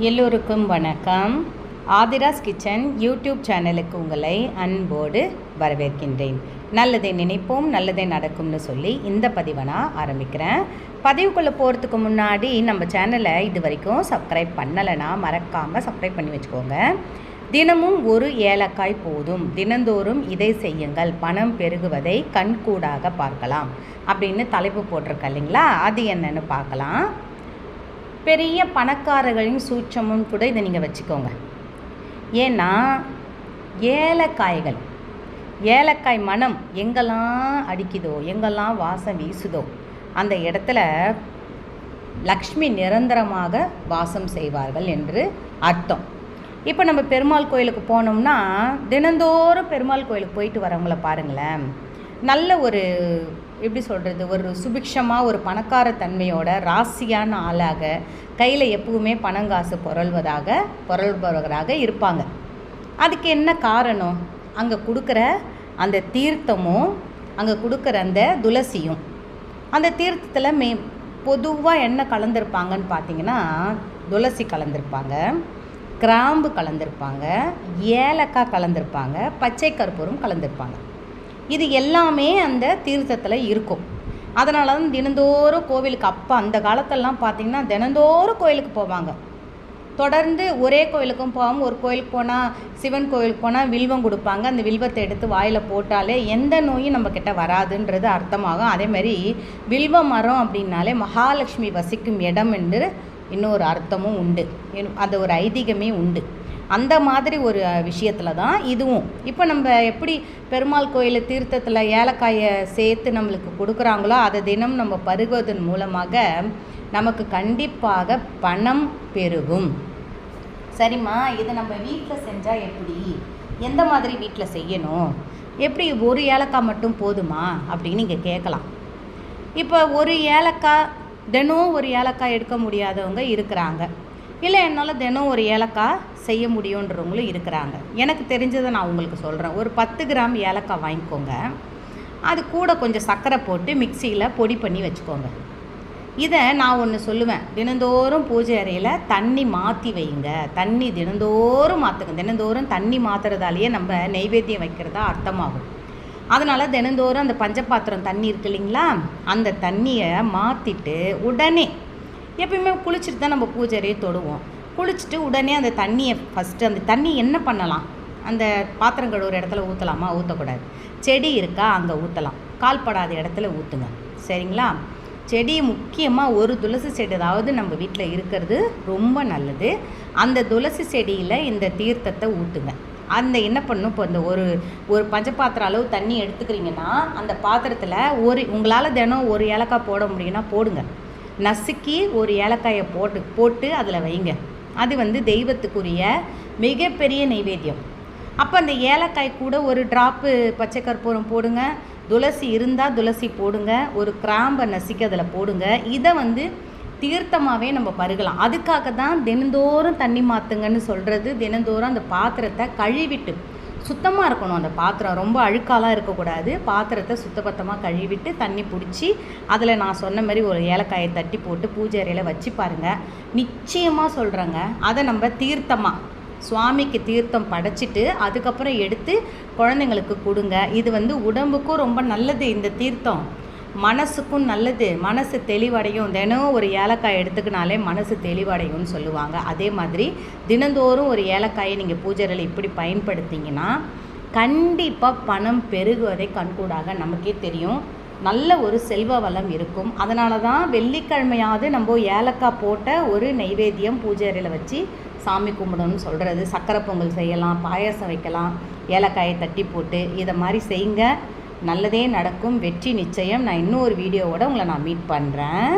எல்லோருக்கும் வணக்கம். Aadhira's kitchen YouTube சேனலுக்கு உங்களை அன்போடு வரவேற்கின்றேன். நல்லதை நினைப்போம் நல்லதே நடக்கும்னு சொல்லி இந்த பதிவை நான் ஆரம்பிக்கிறேன். பதிவுக்குள்ளே போகிறதுக்கு முன்னாடி நம்ம சேனலை இது வரைக்கும் சப்ஸ்கிரைப் பண்ணலைன்னா மறக்காமல் சப்ஸ்கிரைப் பண்ணி வச்சுக்கோங்க. தினமும் ஒரு ஏலக்காய் போதும். தினந்தோறும் இதை செய்யுங்கள். பணம் பெருகுவதை கண்கூடாக பார்க்கலாம். அப்படின்னு தலைப்பு போட்டிருக்க இல்லைங்களா? அது என்னன்னு பார்க்கலாம். பெரிய பணக்காரர்களின் சூட்சமும் கூட இதை நீங்கள் வச்சுக்கோங்க. ஏன்னா ஏலக்காய்கள் ஏலக்காய் மனம் எங்கெல்லாம் அடிக்குதோ எங்கெல்லாம் வாசம் வீசுதோ அந்த இடத்துல லக்ஷ்மி நிரந்தரமாக வாசம் செய்வார்கள் என்று அர்த்தம். இப்போ நம்ம பெருமாள் கோயிலுக்கு போனோம்னா தினந்தோறும் பெருமாள் கோயிலுக்கு போயிட்டு வரவங்கள பாருங்களேன். நல்ல ஒரு எப்படி சொல்கிறது ஒரு சுபிக்ஷமாக ஒரு பணக்கார தன்மையோட ராசியான ஆளாக கையில் எப்பவுமே பணங்காசு புரள்வதாக புரள்பவராக இருப்பாங்க. அதுக்கு என்ன காரணம்? அங்கே கொடுக்குற அந்த தீர்த்தமும் அங்கே கொடுக்குற அந்த துளசியும். அந்த தீர்த்தத்தில் மே பொதுவாக என்ன கலந்துருப்பாங்கன்னு பார்த்தீங்கன்னா துளசி கலந்துருப்பாங்க கிராம்பு கலந்துருப்பாங்க ஏலக்காய் கலந்துருப்பாங்க பச்சை கற்பூரம் கலந்துருப்பாங்க. இது எல்லாமே அந்த தீர்த்தத்தில் இருக்கும். அதனால தான் தினந்தோறும் கோவிலுக்கு அப்போ அந்த காலத்தெல்லாம் பார்த்திங்கன்னா தினந்தோறும் கோயிலுக்கு போவாங்க. தொடர்ந்து ஒரே கோயிலுக்கும் போகாமல் ஒரு கோயிலுக்கு போனால் சிவன் கோயிலுக்கு போனால் வில்வம் கொடுப்பாங்க. அந்த வில்வத்தை எடுத்து வாயில் போட்டாலே எந்த நோயும் நம்மக்கிட்ட வராதுன்றது அர்த்தமாகும். அதேமாதிரி வில்வ மரம் அப்படின்னாலே மகாலட்சுமி வசிக்கும் இடம் என்று இன்னொரு அர்த்தமும் உண்டு. அது ஒரு ஐதீகமே உண்டு. அந்த மாதிரி ஒரு விஷயத்தில் தான் இதுவும். இப்போ நம்ம எப்படி பெருமாள் கோயில் தீர்த்தத்தில் ஏலக்காயை சேர்த்து நம்மளுக்கு கொடுக்குறாங்களோ அதை தினம் நம்ம பருகுவதன் மூலமாக நமக்கு கண்டிப்பாக பணம் பெருகும். சரிம்மா இதை நம்ம வீட்டில் செஞ்சால் எப்படி? எந்த மாதிரி வீட்டில் செய்யணும்? எப்படி ஒரு ஏலக்காய் மட்டும் போதுமா? அப்படின்னு நீங்கள் கேட்கலாம். இப்போ ஒரு ஏலக்காய் தினம் ஒரு ஏலக்காய் எடுக்க முடியாதவங்க இருக்கிறாங்க. இல்லை என்னால் தினம் ஒரு ஏலக்காய் செய்ய முடியுன்றவங்களும் இருக்கிறாங்க. எனக்கு தெரிஞ்சதை நான் உங்களுக்கு சொல்கிறேன் ஒரு பத்து கிராம் ஏலக்காய் வாங்கிக்கோங்க. அது கூட கொஞ்சம் சர்க்கரை போட்டு மிக்சியில் பொடி பண்ணி வச்சுக்கோங்க. இதை நான் ஒன்று சொல்லுவேன். தினந்தோறும் பூஜை அறையில் தண்ணி மாற்றி வைங்க. தண்ணி தினந்தோறும் மாற்றுங்க தினந்தோறும் தண்ணி மாற்றுறதாலேயே நம்ம நெய்வேத்தியம் வைக்கிறதா அர்த்தமாகும். அதனால் தினந்தோறும் அந்த பஞ்சபாத்திரம் தண்ணி இருக்கு இல்லைங்களா? அந்த தண்ணியை மாற்றிட்டு உடனே எப்பயுமே குளிச்சுட்டு தான் நம்ம பூஜையே தொடுவோம். குளிச்சுட்டு உடனே அந்த தண்ணியை ஃபஸ்ட்டு அந்த தண்ணி என்ன பண்ணலாம்? அந்த பாத்திரம் கழுவுற இடத்துல ஊற்றலாமா ஊற்றக்கூடாது செடி இருக்கா? அங்கே ஊற்றலாம் கால்படாத இடத்துல ஊற்றுங்க சரிங்களா? செடி முக்கியமாக ஒரு துளசி செடி அதாவது நம்ம வீட்டில் இருக்கிறது ரொம்ப நல்லது. அந்த துளசி செடியில் இந்த தீர்த்தத்தை ஊற்றுங்க அந்த என்ன பண்ணும் இப்போ இந்த ஒரு ஒரு பஞ்சபாத்திரம் அளவு தண்ணி எடுத்துக்கிறீங்கன்னா அந்த பாத்திரத்தில் ஒரு உங்களால் தினம் ஒரு ஏலக்காய் போட முடியும்னா போடுங்க. நசுக்கி ஒரு ஏலக்காயை போட்டு போட்டு அதில் வைங்க. அது வந்து தெய்வத்துக்குரிய மிகப்பெரிய நைவேத்தியம். அப்போ அந்த ஏலக்காய் கூட ஒரு ட்ராப்பு பச்சை கற்பூரம் போடுங்க. துளசி இருந்தால் துளசி போடுங்க. ஒரு கிராம்பை நசுக்கி அதில் போடுங்க. இதை வந்து தீர்த்தமாகவே நம்ம பருகலாம். அதுக்காக தான் தினந்தோறும் தண்ணி மாற்றுங்கன்னு சொல்கிறது தினந்தோறும் அந்த பாத்திரத்தை கழுவிட்டு சுத்தமாக இருக்கணும். அந்த பாத்திரம் ரொம்ப அழுக்காலாம் இருக்கக்கூடாது. பாத்திரத்தை சுத்தபத்தமாக கழுவிட்டு தண்ணி பிடிச்சி அதில் நான் சொன்ன மாதிரி ஒரு ஏலக்காயை தட்டி போட்டு பூஜை அறையில் வச்சு பாருங்கள் நிச்சயமாக சொல்கிறேங்க அதை நம்ம தீர்த்தமாக சுவாமிக்கு தீர்த்தம் படைச்சிட்டு அதுக்கப்புறம் எடுத்து குழந்தைங்களுக்கு கொடுங்க. இது வந்து உடம்புக்கும் ரொம்ப நல்லது இந்த தீர்த்தம். மனசுக்கும் நல்லது மனசு தெளிவடையும். தினம் ஒரு ஏலக்காய் எடுத்துக்கினாலே மனசு தெளிவடையும்னு சொல்லுவாங்க. அதே மாதிரி தினந்தோறும் ஒரு ஏலக்காயை நீங்கள் பூஜைகளில் இப்படி பயன்படுத்திங்கன்னா கண்டிப்பாக பணம் பெருகுவதை கண்கூடாக நமக்கே தெரியும். நல்ல ஒரு செல்வ வளம் இருக்கும். அதனால தான் வெள்ளிக்கிழமையாவது நம்ம ஏலக்காய் போட்ட ஒரு நைவேத்தியம் பூஜை வச்சு சாமி கும்பிடணும்னு சொல்கிறது சக்கரை பொங்கல் செய்யலாம் பாயாசம் வைக்கலாம் ஏலக்காயை தட்டி போட்டு இதை மாதிரி செய்யுங்க. நல்லதே நடக்கும் வெற்றி நிச்சயம். நான் இன்னொரு வீடியோவோட உங்களை நான் மீட் பண்ணுறேன்